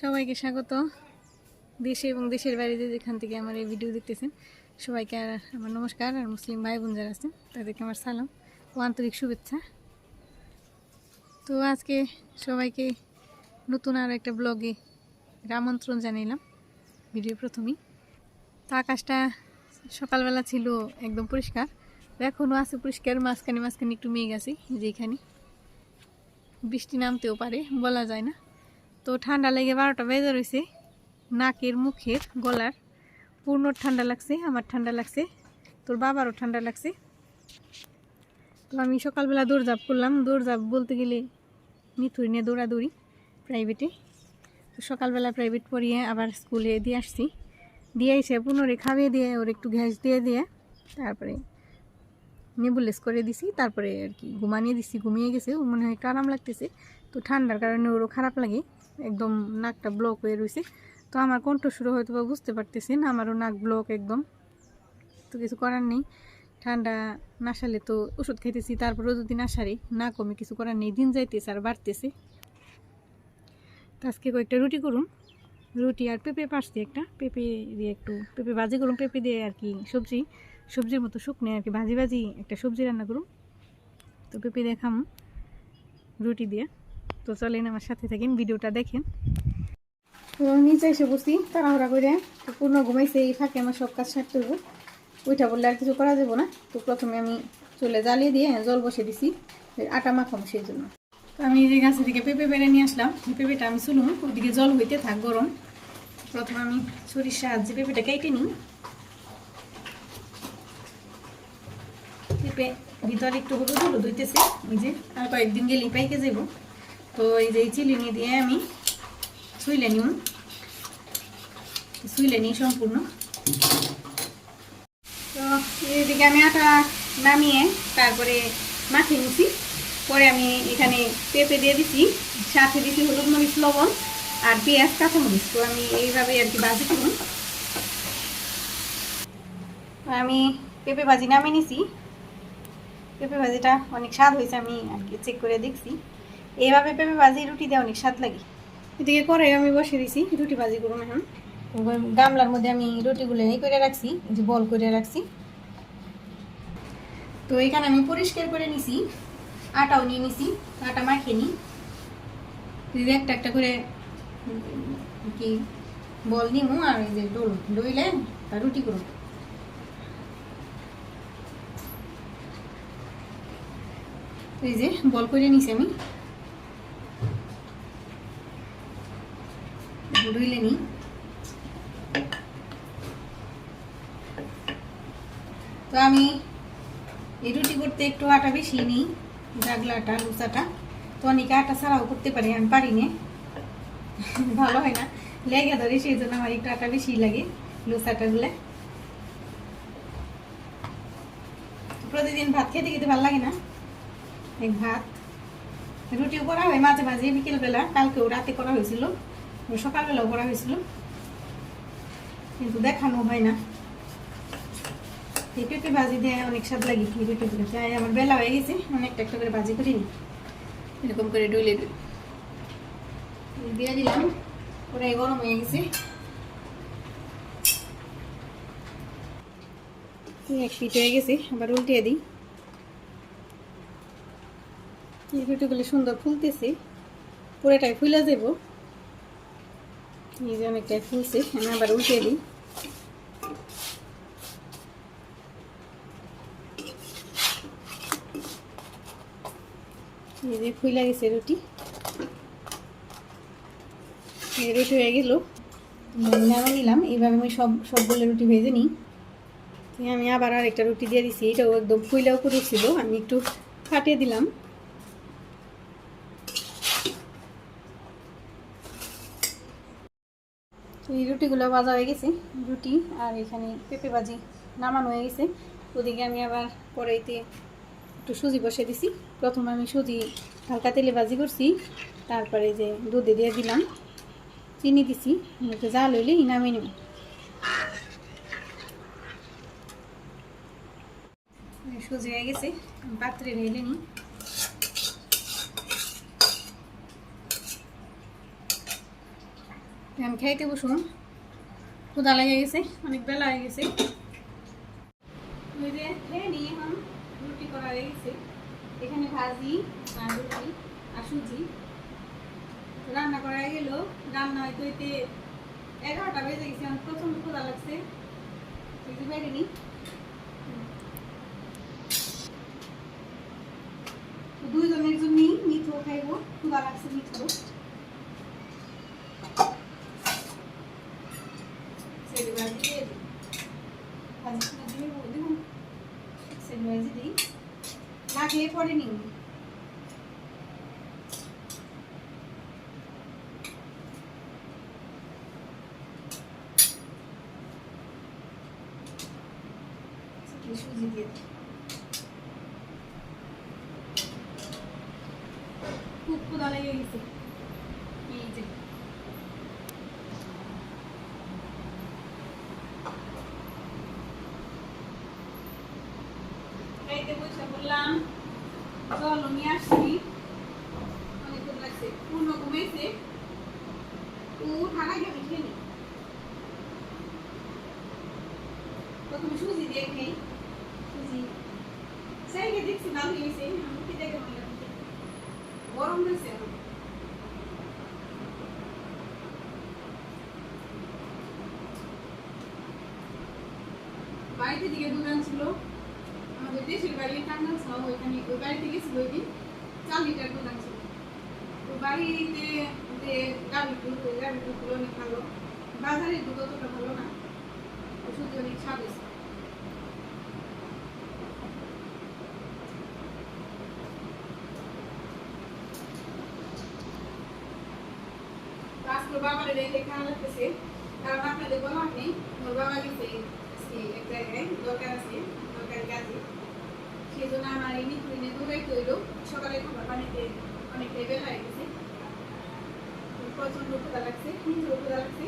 সবাইকে স্বাগত। দেশে এবং দেশের বাইরে যেখান থেকে আমার এই ভিডিও দেখতেছেন, সবাইকে আর আমার নমস্কার, আর মুসলিম ভাই বোন যারা আছেন, তাদেরকে আমার সালাম ও আন্তরিক শুভেচ্ছা। তো আজকে সবাইকে নতুন আর একটা ব্লগে আমন্ত্রণ জানাইলাম, ভিডিও প্রথমেই। তো আকাশটা সকালবেলা ছিল একদম পরিষ্কার এখনও আছে পরিষ্কার, মাঝখানে মাঝখানে একটু মেঘ আছে, যেখানে বৃষ্টি নামতেও পারে, বলা যায় না। তো ঠান্ডা লেগে বারোটা বেজে রয়েছে নাকের, মুখের, গলার পূর্ণ ঠান্ডা লাগছে, আমার ঠান্ডা লাগছে, তোর বাবারও ঠান্ডা লাগছে। তো আমি সকালবেলা দৌড়ঝাঁপ করলাম। দৌড়ঝাঁপ বলতে গেলে মিথুর নিয়ে দৌড়াদৌড়ি প্রাইভেটে তো সকালবেলা প্রাইভেট পড়িয়ে আবার স্কুলে দিয়ে আসছি। দিয়ে এসে পুনরে খাইয়ে দিয়ে ওর একটু গ্যাস দিয়ে দিয়ে তারপরে নেবুলেস করে দিছি, তারপরে আর কি ঘুমানিয়ে দিছি, ঘুমিয়ে গেছে। ওর মনে হয় একটু আরাম লাগতেছে। তো ঠান্ডার কারণে ওরও খারাপ লাগে। একদম নাকটা ব্লক হয়ে রয়েছে তো আমার কণ্ঠ শুরু হয়তো বা বুঝতে পারতেছি না, আমারও নাক ব্লক একদম। তো কিছু করার নেই। ঠান্ডা না সারলে তো ওষুধ খাইতেছি, তারপরেও যদি না সারি না কমে কিছু করার নেই। দিন যাইতেছে আর বাড়তেছে। তো আজকে কয়েকটা রুটি করুন রুটি আর পেঁপে পারছি একটা। পেঁপে দিয়ে একটু, পেঁপে ভাজি করুন পেঁপে দিয়ে আর কি সবজি। সবজির মতো শুকনো আর কি ভাজি ভাজি একটা সবজি রান্না করুন তো পেঁপে দিয়ে খামো। রুটি দিয়ে। তো চলেন আমার সাথে থাকেন, ভিডিওটা দেখেন। নিচে এসে বসি, তাড়াহুড়া করে। তো পূর্ণ ঘুমাইছে, এই ফাঁকে আমার সব কাজ সারতে হবে। ওইটা বললে আর কিছু করা যাব না। তো প্রথমে আমি চলে জ্বালিয়ে দিয়ে জল বসে দিছি আটা মাখাম সেই জন্য। তো আমি যে গাছের দিকে পেঁপে বেড়ে নিয়ে আসলাম পেঁপেটা আমি চুলুম, ওদিকে জল হইতে থাক গরম। প্রথমে আমি ছুরির সাহায্যে পেঁপেটা কেটে নিই। পেঁপে ভিতরে একটু হলুদ হলুদ হইতেছে এই যে আর কয়েকদিন গেলে পাইকে যাব তো এই যে চিলিনি দিয়ে আমি ছুইলে নিউ ছুইলে নিই সম্পূর্ণ। তো এদিকে আমি আটা নামিয়ে তারপরে মাখিয়ে নিছি। পরে আমি এখানে পেঁপে দিয়ে দিছি, সাথে দিছি হলুদ মরিচ, লবণ আর পেঁয়াজ, কাঁচামরিচ। তো আমি এইভাবে আর কি ভাজি করুন আমি পেঁপে ভাজি নামিয়ে নিছি। পেঁপে ভাজিটা অনেক স্বাদ হয়েছে, আমি আর কি চেক করে দেখছি। এইভাবে পেঁপে ভাজি রুটি দিয়ে অনেক স্বাদ লাগে। এদিকে করে আমি বসে দিছি রুটি ভাজি করুন এখন। গামলার মধ্যে আমি রুটিগুলো এই করে রাখছি যে বল করে রাখছি। তো এখানে আমি পরিষ্কার করে নিছি আটাও নিয়ে নিছি আটা মাখিয়ে নিই। দিদি একটা একটা করে কি বল নিমু আর এই যে ডোল ডইলে আর রুটি করুন। এই যে বল করে নিছি আমি। ডইলে নিই তো আমি এই রুটি করতে একটু আটা বেশি নিই জাগলা আটা লুচাটা তো অনেকে আটা ছাড়াও করতে পারে, আমি পারি না। ভালো হয় না, লেগে ধরে, সেই জন্য আমার একটু আটা বেশি লাগে লুচাটা লুচাটাগুলো প্রতিদিন ভাত খেতে খেতে ভালো লাগে না। এক ভাত। রুটিও করা হয় মাঝে মাঝে, বিকেলবেলা, কালকেও রাতে করা হয়েছিল। সকালবেলাও করা হয়েছিল কিন্তু দেখানো হয় না। এই পেঁপে ভাজি দিয়ে অনেক স্বাদ লাগে এই পেঁপেগুলো আমার বেলা হয়ে গেছে, অনেকটা একটা করে ভাজি করি নি এরকম করে ডুলে দিয়ে দিলাম ওরাই গরম হয়ে গেছে। এক পিঠ হয়ে গেছে, আবার উল্টিয়ে দিই। এই রুটিগুলো সুন্দর ফুলতেছে। পুরোটাই ফুলে যাব এই যে অনেকটাই ফুলছে, আমি আবার উল্টিয়ে দিই। এই যে ফুলে গেছে রুটি। রুটি হয়ে গেল। নামে নিলাম, এইভাবে আমি সব, সবগুলো রুটি ভেজে নিই। আমি আবার আর একটা রুটি দিয়ে দিছি, এটাও একদম ফুইলাও করেছিল আমি একটু ফাটিয়ে দিলাম। এই রুটিগুলো ভাজা হয়ে গেছে, রুটি আর এখানে পেঁপে ভাজি নামানো হয়ে গেছে। ওদিকে আমি আবার কড়াইতে একটু সুজি বসে দিছি। প্রথমে আমি সুজি হালকা তেলে ভাজি করছি, তারপরে যে দুধে দিয়ে দিলাম। চিনি দিছি একটু জাল হইলে নামিয়ে নেব। সুজি হয়ে গেছে পাত্রে ঢেলে এখন খাইতে বসুন। ক্ষুদা লেগে গেছে, অনেক বেলা হয়ে গেছে। ওই এখন, রুটি করা হয়ে গেছে। এখানে ভাজি, আর রুটি, আর সুজি। রান্না করা গেল। রান্না হয়তো এতে এগারোটা বেজে গেছে, আমার প্রচণ্ড ক্ষুদা লাগছে। বেড়ে নিই। তো দুইজনের জন্যই মিঠো খাইবো ক্ষুদা লাগছে মিঠো সেটা ভাজি দিয়ে দিই ভাজি করে দিয়ে দিব সেটা ভাজি দিই লাগলে পরে নিন সুজি দিয়ে দিই খুব ক্ষুধা লেগে গেছে এই যে খাইতে বললাম জল নিয়ে আসছি। অনেক ক্ষুধা লাগছে। পূর্ণ ঘুমাইছে ও ঠান্ডা খেয়ে নি প্রথমে সুজি দিয়ে খেয়ে সুজি। সেই দেখছি নিয়েছে আমি কি দেখে মনে গরম হয়েছে বাড়িতে দিকে দোকান ছিল। আমাদের দেশের বাড়ি টাঙ্গাল সব ওইখানে, ওই বাড়িতে গেছিল ওই দিন। চার লিটার দোকান ছিল। তো বাড়িতে যে গাড়ি দুধ ওই গাড়ি দুধগুলো অনেক ভালো। বাজারের দুধ অতটা ভালো না। ওষুধ অনেক স্বাদ হয়েছে। আজকে বাবারে রেখে খাওয়া লাগতেছে। কারণ আপনাদের বলা হয়নি ওর বাবা গেছে আজকে এক জায়গায়, দরকার আছে, দরকারি কাজে। সেই জন্য আমার সকালে লাগছে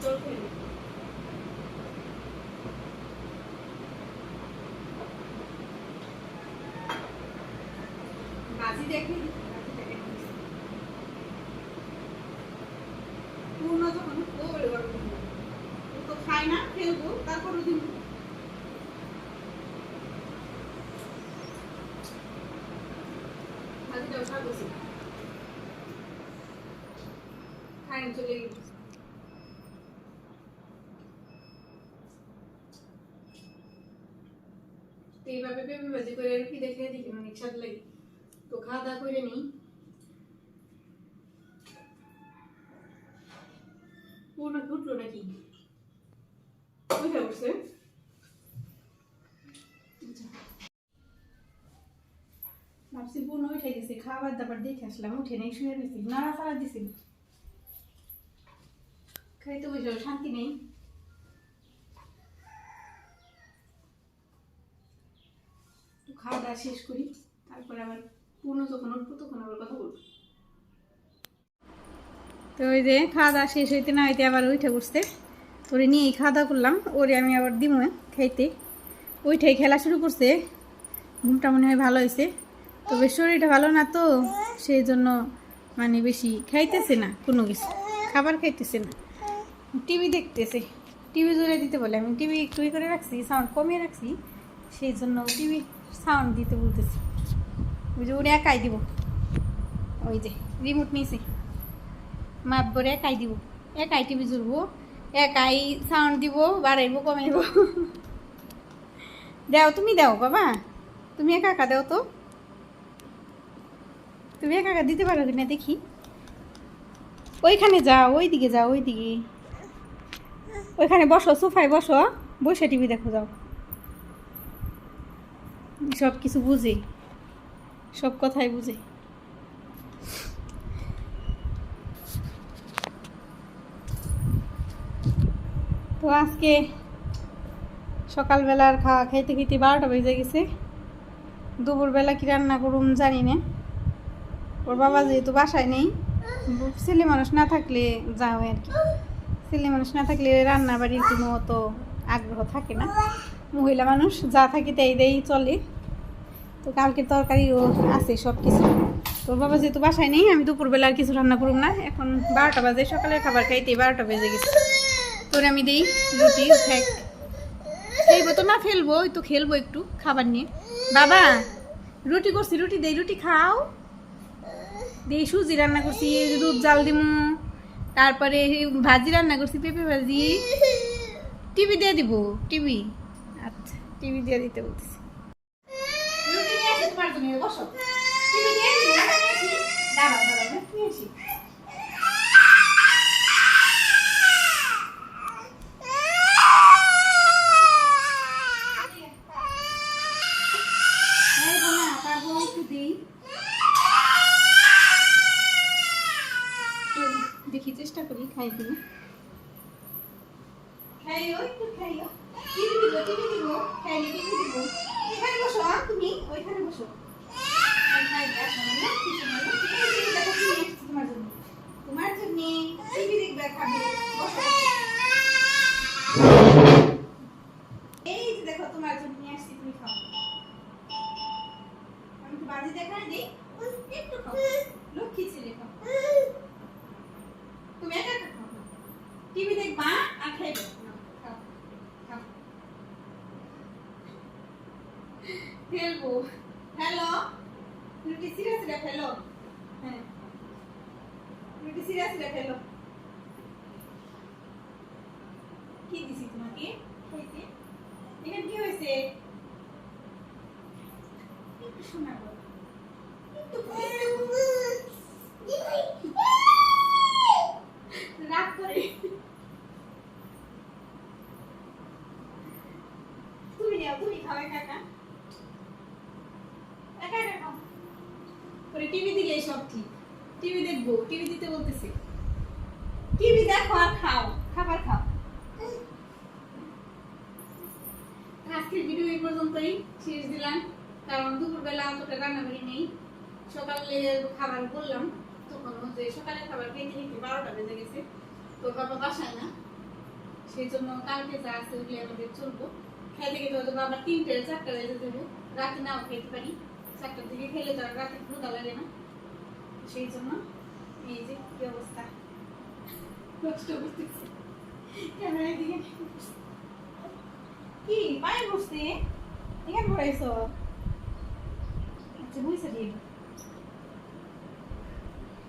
জল খেয়ে পূর্ণ যখন দৌড়ে গরম ও তো খায় না ফেলব তারপরও দিন ভাজিটাও স্বাদ হয়েছে কারেন্ট চলে গেছে তো এইভাবে পেঁপে ভাজি করে রুটি দেখে দেখি অনেক স্বাদ লাগে। তো খাওয়া দাওয়া করে নিই। কি উঠল নাকি? উঠে উঠছে ভাবছি পূর্ণ উঠে গেছে খাবার দাবার দেখে আসলাম, উঠে নেই, শুয়ে গেছি নাড়া চাড়া দিছিল খাইতে বসে শান্তি নেই। খাওয়া দাওয়া শেষ করি, তারপরে আবার পূর্ণ যখন উঠবো তখন আবার কথা বলব। তো ওই যে খাওয়া দাওয়া শেষ হইতে না হইতে আবার উঠে বসতে, ওরে নিয়েই খাওয়া দাওয়া করলাম, ওরে আমি আবার দিব খাইতে। ওইটাই খেলা শুরু করছে, ঘুমটা মনে হয় ভালো হয়েছে তবে শরীরটা ভালো না তো, সেই জন্য মানে বেশি খাইতেছে না, কোনো কিছু। খাবার খাইতেছে না। টিভি দেখতেছে। টিভি জুড়ে দিতে বলে, আমি টিভি একটু করে রাখছি সাউন্ড কমিয়ে রাখছি, সেই জন্য টিভি সাউন্ড দিতে বলতেছি। যে ওরে একাই দিব। ওই যে রিমোট নিয়েছে মাপ করে একাই দিব। একাই টিভি জুড়বো একাই সাউন্ড দিব, বাড়াইব, কমাইব। দাও, তুমি দাও, বাবা। তুমি একা একা দাও তো। তুমি একা একা দিতে পারো কিনা দেখি। ওইখানে যাও ওই দিকে যাও ওই দিকে ওইখানে বসো, সোফায় বসো, বসে টিভি দেখো, যাও। সব কিছু বুঝে, সব কথাই বুঝি। তো আজকে সকালবেলার খাওয়া খাইতে খাইতে বারোটা বেজে গেছে। দুপুরবেলা কি রান্না করুম জানি না। ওর বাবা যেহেতু বাসায় নেই, ছেলে মানুষ না থাকলে যাও আর কি। ছেলে মানুষ না থাকলে রান্না বাড়ির কোনো অত আগ্রহ থাকে না। মহিলা মানুষ, যা থাকে তাই দেই চলে। তো কালকে তরকারিও আছে সব কিছু তোর বাবা যেহেতু বাসায় নেই, আমি দুপুরবেলা আর কিছু রান্না করব না। এখন বারোটা বাজে, সকালের খাবার খাইতে বারোটা বেজে গেছে। তোরে আমি দিই রুটি খাই খাইবো তো না ফেলব ওই তো খেলব একটু, খাবার নিয়ে। বাবা, রুটি করছি, রুটি দেই, রুটি খাও। দেই সুজি রান্না করছি, দুধ, জাল দিমু। তারপরে ভাজি রান্না করছি, পেঁপে ভাজি। টিভি দিয়ে দিব, টিভি। টিভি দিয়ে দিতে বলতেছি। দেই। দেখি চেষ্টা করি খাই খাইও টিভি বসো তুমি ওইখানে তোমার জন্য। দেখো, তোমার খাও। আমি বাজি লক্ষ্মী তুমি টিভি দেখবা, আর খাইবে নাও, খাও খাও ফেলব হ্যালো রুটি সিরা সিরা ফেলো হ্যাঁ রুটি সিরা সিরা ফেলো কি তুমি নাও, তুমি পরে টিভি সব ঠিক। টিভি দেখব টিভি দিতে বলতেছে। টিভি দেখো আর খাও, খাবার খাও আজকের ভিডিও এই পর্যন্তই শেষ দিলাম। কারণ দুপুরবেলা অতটা রান্না করি নেই। সকালে খাবার বললাম তখন হচ্ছে সকালে খাবার খেতে খেতে বারোটা বেজে গেছে। তোর বাবা বাসায় না সেই জন্য কালকে যা আছে ওগুলি আমাদের চলবো। খেতে খেতে হয়তো বাবা তিনটে চারটা বেজে দেবো রাতে নাও খেতে পারি। চারটার দিকে খেলে তো রাতে ক্ষুদা লাগে না। সেই জন্য এই যে কি অবস্থা। কষ্ট করতেছি। ক্যামেরার দিকে কি? এখানে আচ্ছা দাও।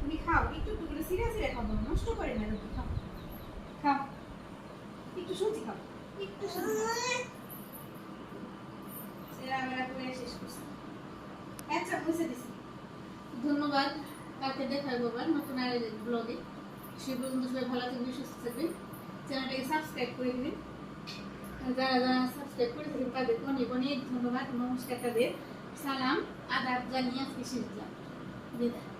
তুমি খাও, একটু নষ্ট করে না খাও। খাও। একটু সুজি খাও, একটু শেষ করছি। আচ্ছা বুঝে দিছি। ধন্যবাদ। নতুন ব্লগে। সে সবাই ভালো থাকবে সুস্থ থাকবে চ্যানেলটাকে সাবস্ক্রাইব করে দিবেন। যারা যারা সাবস্ক্রাইব করে থাকেন তাদেরকে অনেক অনেক ধন্যবাদ। নমস্কার তাদের। সালাম, আদাব জানিয়ে আজকে শেষ দিলাম।